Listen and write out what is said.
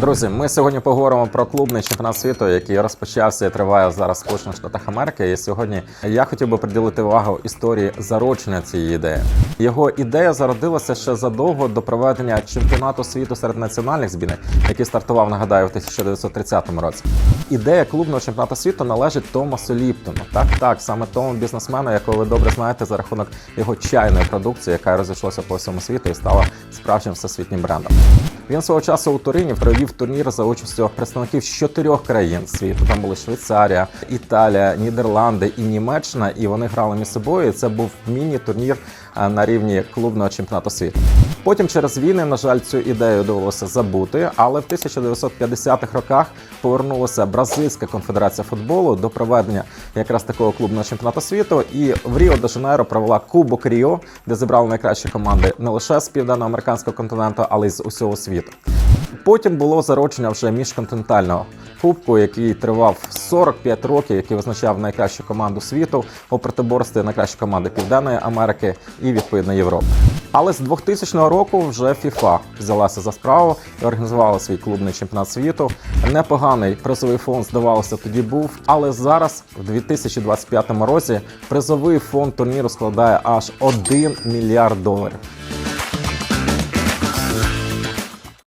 Друзі, ми сьогодні поговоримо про клубний чемпіонат світу, який розпочався і триває зараз в Сполучених Штатах Америки. І сьогодні я хотів би приділити увагу історії зародження цієї ідеї. Його ідея зародилася ще задовго до проведення чемпіонату світу серед національних збірних, який стартував, нагадаю, у 1930 році. Ідея клубного чемпіонату світу належить Томасу Ліптону. Так, так, саме тому бізнесмену, якого ви добре знаєте за рахунок його чайної продукції, яка розійшлася по всьому світу і стала справжнім всесвітнім брендом. Він свого часу у Турині провів турнір за участю представників чотирьох країн світу. Там були Швейцарія, Італія, Нідерланди і Німеччина. І вони грали між собою. Це був міні-турнір на рівні клубного чемпіонату світу. Потім через війни, на жаль, цю ідею довелося забути. Але в 1950-х роках повернулася Бразильська конфедерація футболу до проведення якраз такого клубного чемпіонату світу. І в Ріо де Жанейро провела Кубок Ріо, де зібрали найкращі команди не лише з південноамериканського континенту, але й з усього світу. Потім було зародження вже міжконтинентального кубку, який тривав 45 років, який визначав найкращу команду світу у протиборстві найкращі команди Південної Америки і відповідно Європи. Але з 2000 року вже FIFA взялася за справу і організувала свій клубний чемпіонат світу. Непоганий призовий фонд, здавалося, тоді був. Але зараз, в 2025 році, призовий фонд турніру складає аж 1 мільярд доларів.